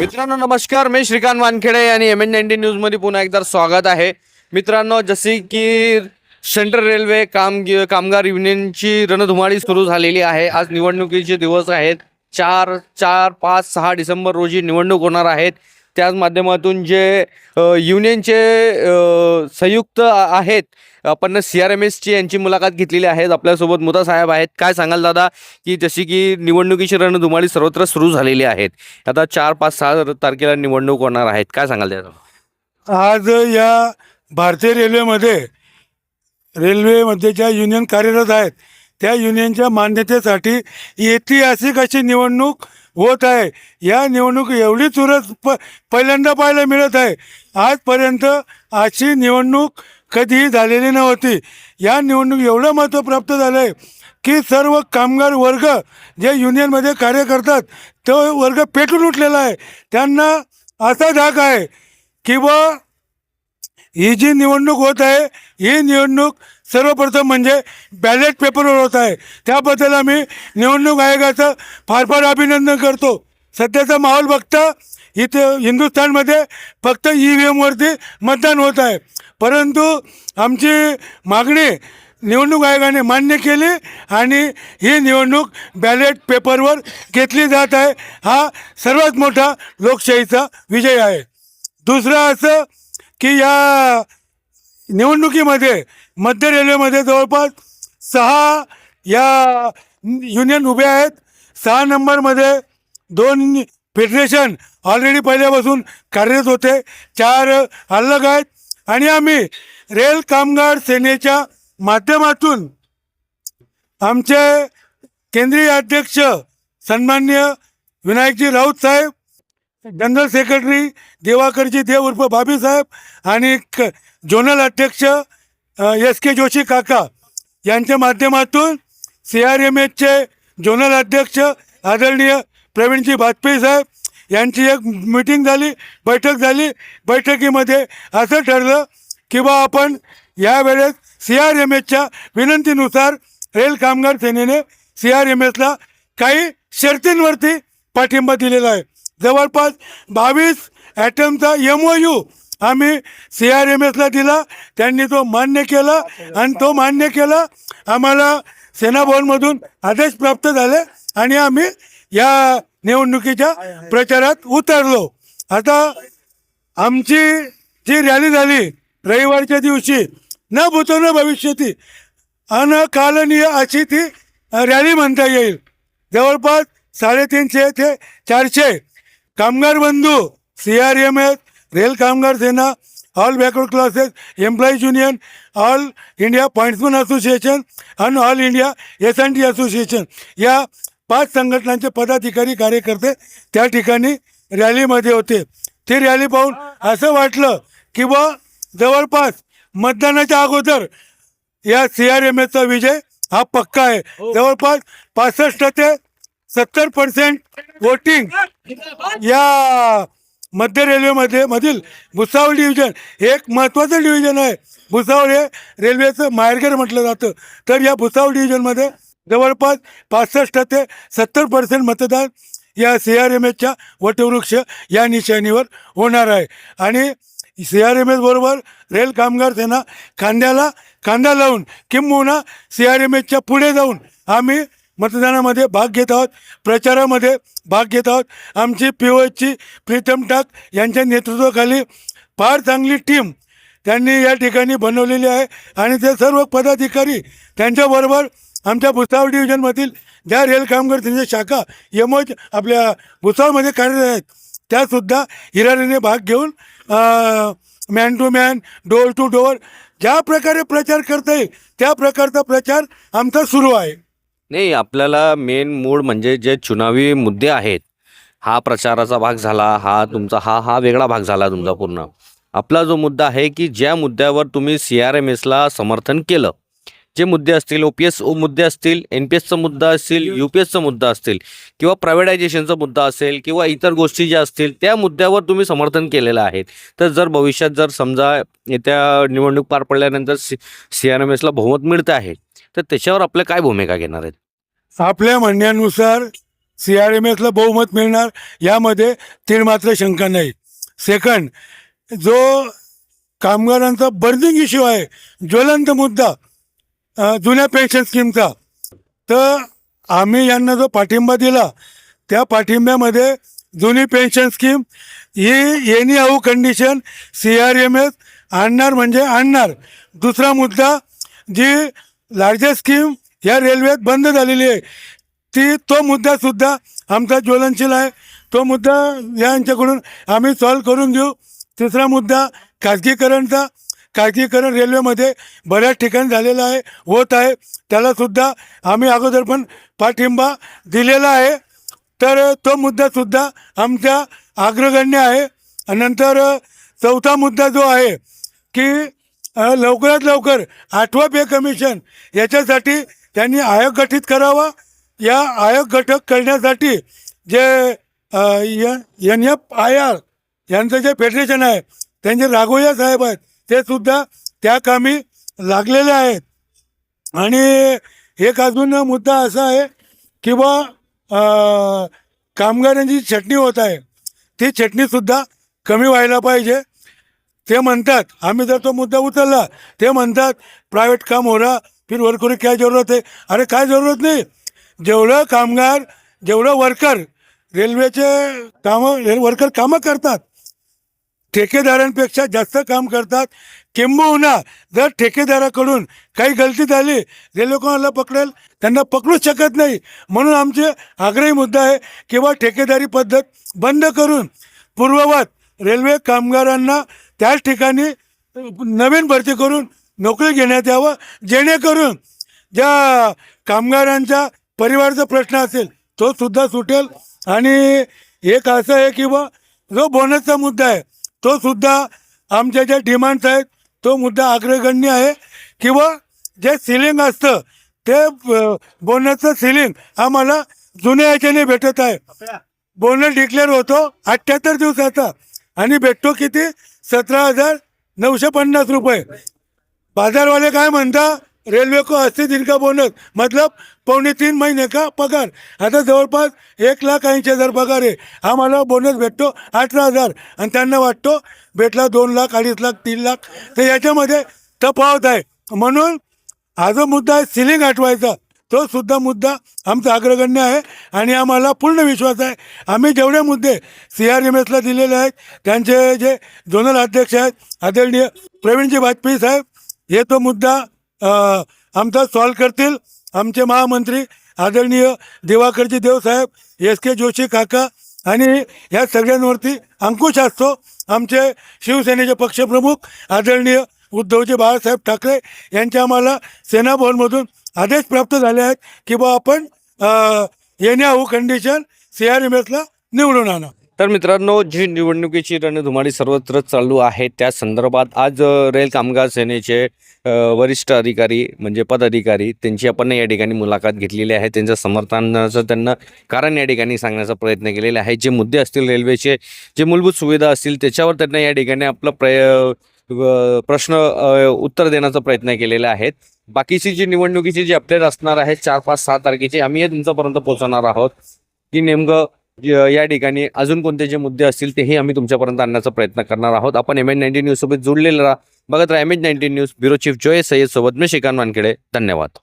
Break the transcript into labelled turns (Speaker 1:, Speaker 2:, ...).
Speaker 1: मित्रांनो नमस्कार. मी श्रीकांत वानखेडे आणि एम एन नाईन्टीन न्यूजमध्ये पुन्हा एकदा स्वागत आहे. मित्रांनो जसे की सेंट्रल रेल्वे काम कामगार युनियनची रणधुमाळी सुरू झालेली आहे. आज निवडणुकीचे दिवस आहेत. चार चार पाच सहा डिसेंबर रोजी निवडणूक होणार आहेत. त्याच माध्यमातून जे युनियनचे संयुक्त आहेत आपण सी आर एम एसची यांची मुलाखत घेतलेली आहे. आपल्यासोबत मुदा साहेब आहेत. काय सांगाल दादा? की जशी की निवडणुकीची रणधुमाळी सर्वत्र सुरू झालेली आहेत. आता चार पाच सहा तारखेला निवडणूक होणार आहेत. काय सांगाल दादा
Speaker 2: आज या भारतीय रेल्वेमध्ये रेल्वेमध्ये ज्या युनियन कार्यरत आहेत. त्या युनियनच्या मान्यतेसाठी ऐतिहासिक अशी निवडणूक होत आहे. या निवडणूक एवढी चुरस प पहिल्यांदा पाहायला मिळत आहे. आजपर्यंत अशी निवडणूक कधीही झालेली नव्हती. या निवडणूक एवढं महत्त्व प्राप्त झालं आहे की सर्व कामगार वर्ग जे युनियनमध्ये कार्य करतात तो वर्ग पेटून उठलेला आहे. त्यांना असा धाक आहे की बुवा ही जी निवडणूक होत आहे ही निवडणूक सर्वप्रथम म्हणजे बॅलेट पेपरवर होत आहे. त्याबद्दल आम्ही निवडणूक आयोगाचं फार फार अभिनंदन करतो. सध्याचा माहोल बघता इथे हिंदुस्थानमध्ये फक्त ई व्ही एमवरती मतदान होत आहे. परंतु आमची मागणी निवडणूक आयोगाने मान्य केली आणि ही निवडणूक बॅलेट पेपरवर घेतली जात आहे. हा सर्वात मोठा लोकशाहीचा विजय आहे. दुसरं असं की या निवडणुकीमध्ये मध्य रेल्वेमध्ये जवळपास सहा या युनियन उभे आहेत. सहा नंबरमध्ये दोन फेडरेशन ऑलरेडी पहिल्यापासून कार्यरत होते. चार अलग आहेत. आणि आम्ही रेल कामगार सेनेच्या माध्यमातून आमचे केंद्रीय अध्यक्ष सन्मान्य विनायकजी राऊत साहेब जनरल सेक्रेटरी देवाकरजी देव उर्फ बाबी साहेब आणि क जोनल अध्यक्ष एस के जोशी काका यांच्या माध्यमातून सी आर एम एचचे जोनल अध्यक्ष आदरणीय प्रवीणजी वाजपेयी साहेब यांची एक मीटिंग झाली बैठक झाली. बैठकीमध्ये असं ठरलं की बा आपण यावेळेस सी आर एम एसच्या विनंतीनुसार रेल कामगार सेनेने सी आर एम एसला काही शर्तींवरती पाठिंबा दिलेला आहे. जवळपास बावीस ॲटमचा एम ओ यू आम्ही सी आर एम एसला दिला. त्यांनी तो मान्य केला आणि तो मान्य केला. आम्हाला सेनाभवनमधून आदेश प्राप्त झाले आणि आम्ही या निवडणुकीच्या प्रचारात उतरलो. आता आमची जी रॅली झाली रविवारच्या दिवशी न भूतो न भविष्यती अनकालनीय अशी ती रॅली म्हणता येईल. जवळपास साडेतीनशे ते चारशे कामगार बंधू C R M S rail कामगार सेना all backward classes employees union all India pointsman association आणि all India S N T association या पाच संघटनांचे पदाधिकारी कार्यकर्ते त्या ठिकाणी रॅलीमध्ये होते. ती रॅली पाहून असं वाटलं की बा जवळपास मतदानाच्या अगोदर या सी आर एम एसचा विजय हा पक्का आहे. जवळपास पासष्ट ते सत्तर पर्सेंट वोटिंग या मध्य रेल्वेमध्ये मधील भुसावळ डिव्हिजन हे एक महत्त्वाचं डिव्हिजन आहे. भुसावळ हे रेल्वेचं माहेरघर म्हटलं जातं. तर या भुसावळ डिव्हिजनमध्ये जवळपास पासष्ट ते सत्तर पर्सेंट मतदान या सी आर एम एसच्या वटवृक्ष या निशाणीवर होणार आहे. आणि सी आर एम एस बरोबर रेल कामगार सेना खांद्याला खांदा लावून किंबहुना सी आर एम एसच्या पुढे जाऊन आम्ही मतदानामध्ये भाग घेत आहोत. प्रचारामध्ये भाग घेत आहोत. आमची पी ओ एचची प्रीतम टाक यांच्या नेतृत्वाखाली फार चांगली टीम त्यांनी या ठिकाणी बनवलेली आहे. आणि ते सर्व पदाधिकारी त्यांच्याबरोबर आमच्या भुसावळ डिव्हिजनमधील ज्या रेल कामगार त्यांच्या शाखा यमोज आपल्या भुसावळमध्ये कार्यरत आहेत त्यासुद्धा हिराणीने भाग घेऊन man to man door to door ज्या प्रकारे प्रचार करता येईल त्या प्रकारचा प्रचार आमचा सुरू आहे.
Speaker 1: नाही आपल्याला मेन मूळ म्हणजे जे चुनावी मुद्दे आहेत हा प्रचाराचा भाग झाला हा तुमचा हा हा वेगळा भाग झाला तुमचा पूर्ण. आपला जो मुद्दा आहे की ज्या मुद्द्यावर तुम्ही सी आर एम एसला समर्थन केलं जे मुद्दे असतील ओ पी एस मुद्दे असतील एन पी एसचा मुद्दा असतील यू पी एसचा मुद्दा असतील किंवा प्रायव्हेटायझेशनचा मुद्दा असेल किंवा इतर गोष्टी ज्या असतील त्या मुद्द्यावर तुम्ही समर्थन केलेलं आहे. तर जर भविष्यात जर समजा येत्या निवडणूक पार पडल्यानंतर सी सी आर एम एसला बहुमत मिळतं आहे तर त्याच्यावर आपल्या काय भूमिका घेणार आहेत?
Speaker 2: आपल्या म्हणण्यानुसार सी आर एम एसला बहुमत मिळणार यामध्ये तीळ मात्र शंका नाही सेकंड जो कामगारांचा बर्निंग इश्यू आहे ज्वलंत मुद्दा जुन्या पेन्शन स्कीमचा. तर आम्ही यांना जो पाठिंबा दिला त्या पाठिंब्यामध्ये जुनी पेन्शन स्कीम ही anyhow condition C R M S आणणार म्हणजे आणणार. दुसरा मुद्दा जी लार्जेस्ट स्कीम या रेल्वेत बंद झालेली आहे ती तो मुद्दासुद्धा आमचा ज्वलनशील आहे. तो मुद्दा यांच्याकडून आम्ही सॉल्व करून घेऊ तिसरा मुद्दा खाजगीकरणचा. खाजगीकरण रेल्वेमध्ये बऱ्याच ठिकाणी झालेलं आहे होत आहे. त्यालासुद्धा आम्ही अगोदर पण पाठिंबा दिलेला आहे. तर तो मुद्दासुद्धा आमच्या अग्रगण्य आहे. नंतर चौथा मुद्दा जो आहे की लवकरात लवकर आठवा पे कमिशन याच्यासाठी त्यांनी आयोग गठीत करावा. या आयोग गठक करण्यासाठी जे एन एफ आय आर यांचं जे फेडरेशन आहे त्यांचे राघोया साहेब आहेत ते सुद्धा त्या कामी लागलेले आहेत. आणि एक अजून मुद्दा असा आहे की बा कामगारांची छटणी होत आहे ती छटणीसुद्धा कमी व्हायला पाहिजे. ते म्हणतात आम्ही जर तो मुद्दा उचलला ते म्हणतात प्रायव्हेट काम हो रहा फिर वर्करी काय जरूरत आहे अरे काय जरूरत नाही. जेवढं कामगार जेवढं वर्कर रेल्वेचे कामं वर्कर कामं करतात ठेकेदारांपेक्षा जास्त काम करतात. किंबहुना जर ठेकेदाराकडून काही गलती झाली रेल्वे कोणाला पकडेल त्यांना पकडूच शकत नाही. म्हणून आमचे आग्रही मुद्दा आहे किंवा ठेकेदारी पद्धत बंद करून पूर्ववत रेल्वे कामगारांना त्याच ठिकाणी नवीन भरती करून नोकरी घेण्यात यावं. जेणेकरून ज्या कामगारांच्या परिवाराचा प्रश्न असेल तो सुद्धा सुटेल. आणि एक असं आहे की बा जो बोनसचा मुद्दा आहे तो सुद्धा आमच्या ज्या डिमांड्स आहेत तो मुद्दा अग्रगण्य आहे. किंवा जे सिलिंग असतं ते बोनसचं सिलिंग आम्हाला जुन्या याच्याने भेटत आहे. बोनस डिक्लेअर होतो अठ्ठ्याहत्तर दिवसाचा. आणि भेटतो किती? सतरा हजार नऊशे पन्नास रुपये. बाजार वाले काय म्हणता? रेल्वे को अस्सी दिन का बोनस मतलब पौने तीन महिने का पगार. आता जवळपास एक लाख ऐंशी हजार पगार आहे. आम्हाला बोनस भेटतो अठरा हजार. आणि त्यांना वाटतो भेटला दोन लाख अडीच लाख तीन लाख. तर याच्यामध्ये तफावत आहे. म्हणून हा जो मुद्दा आहे सिलिंग आठवायचा तो सुद्धा मुद्दा आमचा अग्रगण्य आहे. आणि आम्हाला पूर्ण विश्वास आहे. आम्ही जेवढे मुद्दे सी आर एम एसला दिलेले आहेत त्यांचे जे झोनल अध्यक्ष आहेत आदरणीय प्रवीणजी वाजपेयी साहेब हे तो मुद्दा आमचा सॉल्व करतील. आमचे महामंत्री आदरणीय दिवाकरजी देवसाहेब एस के जोशी काका आणि ह्या सगळ्यांवरती अंकुश असतो. आमचे शिवसेनेचे पक्षप्रमुख आदरणीय उद्धवजी बाळासाहेब ठाकरे यांच्या आम्हाला सेना भवनमधून आदेश प्राप्त झाले आहेत की बा आपण येण्या हो कंडिशन सी आर एम एसला निवडून आणा.
Speaker 1: तर मित्रांनो जी निवडणुकीची रणधुमाळी सर्वत्र चालू आहे त्या संदर्भात आज रेल कामगार सेनेचे वरिष्ठ अधिकारी म्हणजे पदाधिकारी त्यांची आपण या ठिकाणी मुलाखत घेतलेली आहे. त्यांच्या समर्थनाचं त्यांना कारण या ठिकाणी सांगण्याचा प्रयत्न केलेला आहे. जे मुद्दे असतील रेल्वेचे जे मूलभूत सुविधा असतील त्याच्यावर त्यांना या ठिकाणी आपलं प्रय प्रश्न उत्तर देण्याचा प्रयत्न केलेला आहे. बाकीची जी निवडणुकीची जी अपडेट असणार आहे चार पाच सहा तारखेची आम्ही तुमच्यापर्यंत पोहोचणार आहोत. की नेमकं या ठिकाणी अजून कोणते जे मुद्दे असतील तेही आम्ही तुमच्यापर्यंत आणण्याचा प्रयत्न करणार आहोत. आपण एम एन नाईन्टीन न्यूज सोबत जोडलेला राहा. बघत राहा M N nineteen news bureau chief Joy Sayyad सोबत मी श्रीकांत वानखेडे. धन्यवाद.